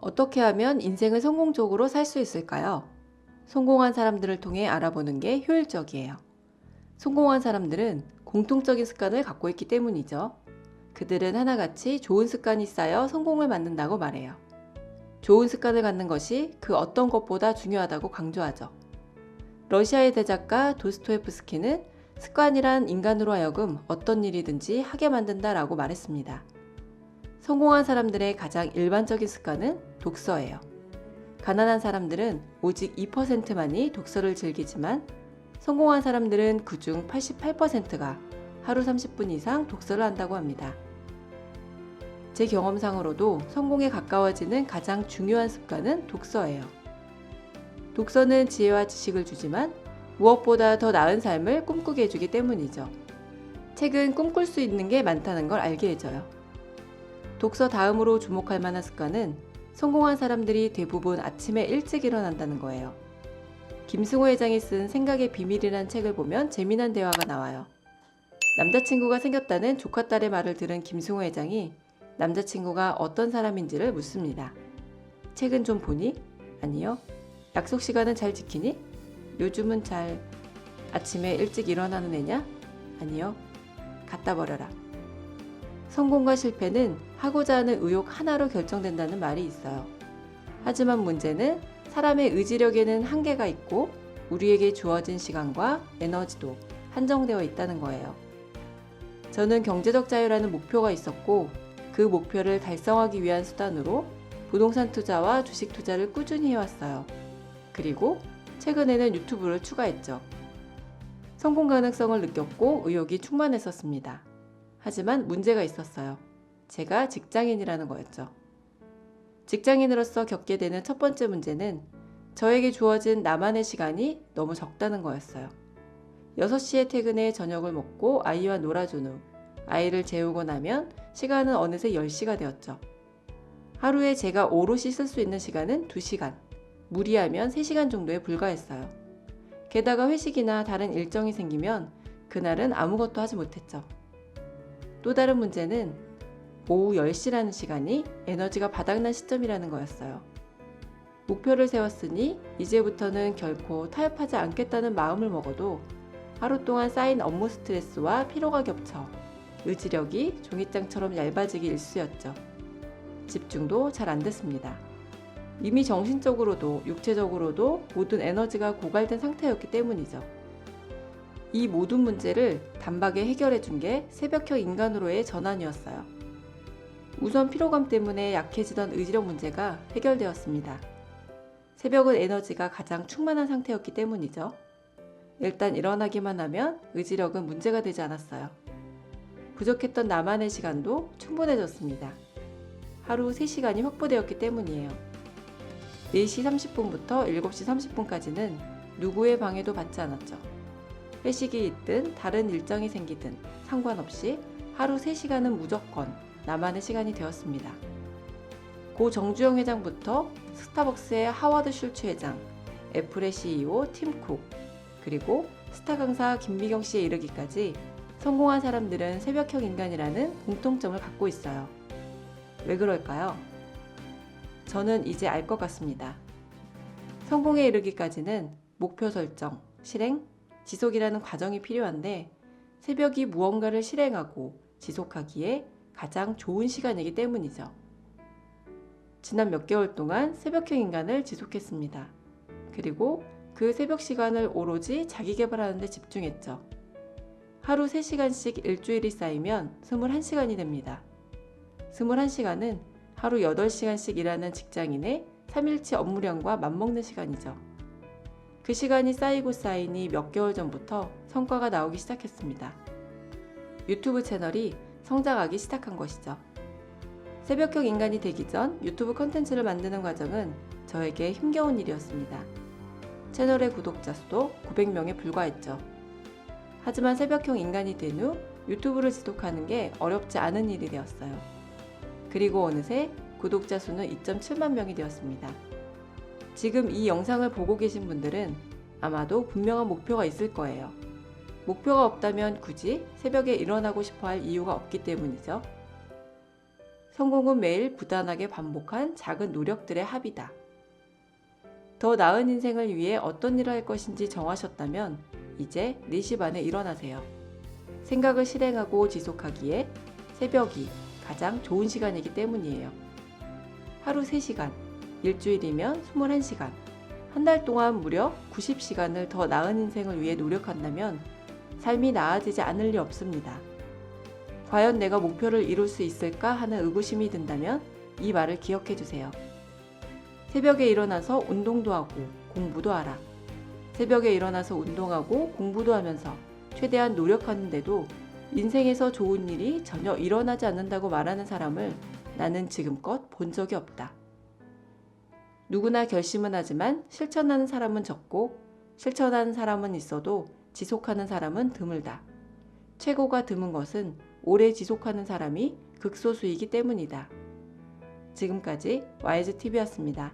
어떻게 하면 인생을 성공적으로 살 수 있을까요? 성공한 사람들을 통해 알아보는 게 효율적이에요. 성공한 사람들은 공통적인 습관을 갖고 있기 때문이죠. 그들은 하나같이 좋은 습관이 쌓여 성공을 만든다고 말해요. 좋은 습관을 갖는 것이 그 어떤 것보다 중요하다고 강조하죠. 러시아의 대작가 도스토예프스키는 습관이란 인간으로 하여금 어떤 일이든지 하게 만든다라고 말했습니다. 성공한 사람들의 가장 일반적인 습관은 독서예요. 가난한 사람들은 오직 2%만이 독서를 즐기지만 성공한 사람들은 그중 88%가 하루 30분 이상 독서를 한다고 합니다. 제 경험상으로도 성공에 가까워지는 가장 중요한 습관은 독서예요. 독서는 지혜와 지식을 주지만 무엇보다 더 나은 삶을 꿈꾸게 해주기 때문이죠. 책은 꿈꿀 수 있는 게 많다는 걸 알게 해줘요. 독서 다음으로 주목할 만한 습관은 성공한 사람들이 대부분 아침에 일찍 일어난다는 거예요. 김승호 회장이 쓴 생각의 비밀이라는 책을 보면 재미난 대화가 나와요. 남자친구가 생겼다는 조카 딸의 말을 들은 김승호 회장이 남자친구가 어떤 사람인지를 묻습니다. 책은 좀 보니? 아니요. 약속 시간은 잘 지키니? 요즘은 잘 아침에 일찍 일어나는 애냐? 아니요. 갖다 버려라. 성공과 실패는 하고자 하는 의욕 하나로 결정된다는 말이 있어요. 하지만 문제는 사람의 의지력에는 한계가 있고 우리에게 주어진 시간과 에너지도 한정되어 있다는 거예요. 저는 경제적 자유라는 목표가 있었고 그 목표를 달성하기 위한 수단으로 부동산 투자와 주식 투자를 꾸준히 해왔어요. 그리고 최근에는 유튜브를 추가했죠. 성공 가능성을 느꼈고 의욕이 충만했었습니다. 하지만 문제가 있었어요. 제가 직장인이라는 거였죠. 직장인으로서 겪게 되는 첫 번째 문제는 저에게 주어진 나만의 시간이 너무 적다는 거였어요. 6시에 퇴근해 저녁을 먹고 아이와 놀아준 후 아이를 재우고 나면 시간은 어느새 10시가 되었죠. 하루에 제가 오롯이 쓸 수 있는 시간은 2시간, 무리하면 3시간 정도에 불과했어요. 게다가 회식이나 다른 일정이 생기면 그날은 아무것도 하지 못했죠. 또 다른 문제는 오후 10시라는 시간이 에너지가 바닥난 시점이라는 거였어요. 목표를 세웠으니 이제부터는 결코 타협하지 않겠다는 마음을 먹어도 하루 동안 쌓인 업무 스트레스와 피로가 겹쳐 의지력이 종이장처럼 얇아지기 일쑤였죠. 집중도 잘 안 됐습니다. 이미 정신적으로도 육체적으로도 모든 에너지가 고갈된 상태였기 때문이죠. 이 모든 문제를 단박에 해결해 준 게 새벽형 인간으로의 전환이었어요. 우선 피로감 때문에 약해지던 의지력 문제가 해결되었습니다. 새벽은 에너지가 가장 충만한 상태였기 때문이죠. 일단 일어나기만 하면 의지력은 문제가 되지 않았어요. 부족했던 나만의 시간도 충분해졌습니다. 하루 3시간이 확보되었기 때문이에요. 4시 30분부터 7시 30분까지는 누구의 방해도 받지 않았죠. 회식이 있든 다른 일정이 생기든 상관없이 하루 3시간은 무조건 나만의 시간이 되었습니다. 고 정주영 회장부터 스타벅스의 하워드 슐츠 회장, 애플의 CEO 팀 쿡, 그리고 스타 강사 김미경 씨에 이르기까지 성공한 사람들은 새벽형 인간이라는 공통점을 갖고 있어요. 왜 그럴까요? 저는 이제 알 것 같습니다. 성공에 이르기까지는 목표 설정, 실행, 지속이라는 과정이 필요한데 새벽이 무언가를 실행하고 지속하기에 가장 좋은 시간이기 때문이죠. 지난 몇 개월 동안 새벽형 인간을 지속했습니다. 그리고 그 새벽 시간을 오로지 자기 개발하는 데 집중했죠. 하루 3시간씩 일주일이 쌓이면 21시간이 됩니다. 21시간은 하루 8시간씩 일하는 직장인의 3일치 업무량과 맞먹는 시간이죠. 그 시간이 쌓이고 쌓이니 몇 개월 전부터 성과가 나오기 시작했습니다. 유튜브 채널이 성장하기 시작한 것이죠. 새벽형 인간이 되기 전 유튜브 컨텐츠를 만드는 과정은 저에게 힘겨운 일이었습니다. 채널의 구독자 수도 900명에 불과했죠. 하지만 새벽형 인간이 된 후 유튜브를 지속하는 게 어렵지 않은 일이 되었어요. 그리고 어느새 구독자 수는 2.7만 명이 되었습니다. 지금 이 영상을 보고 계신 분들은 아마도 분명한 목표가 있을 거예요. 목표가 없다면 굳이 새벽에 일어나고 싶어 할 이유가 없기 때문이죠. 성공은 매일 부단하게 반복한 작은 노력들의 합이다. 더 나은 인생을 위해 어떤 일을 할 것인지 정하셨다면 이제 4시 반에 일어나세요. 생각을 실행하고 지속하기에 새벽이 가장 좋은 시간이기 때문이에요. 하루 3시간, 일주일이면 21시간, 한 달 동안 무려 90시간을 더 나은 인생을 위해 노력한다면 삶이 나아지지 않을 리 없습니다. 과연 내가 목표를 이룰 수 있을까 하는 의구심이 든다면 이 말을 기억해 주세요. 새벽에 일어나서 운동도 하고 공부도 하라. 새벽에 일어나서 운동하고 공부도 하면서 최대한 노력하는데도 인생에서 좋은 일이 전혀 일어나지 않는다고 말하는 사람을 나는 지금껏 본 적이 없다. 누구나 결심은 하지만 실천하는 사람은 적고 실천하는 사람은 있어도 지속하는 사람은 드물다. 최고가 드문 것은 오래 지속하는 사람이 극소수이기 때문이다. 지금까지 와이즈 TV였습니다.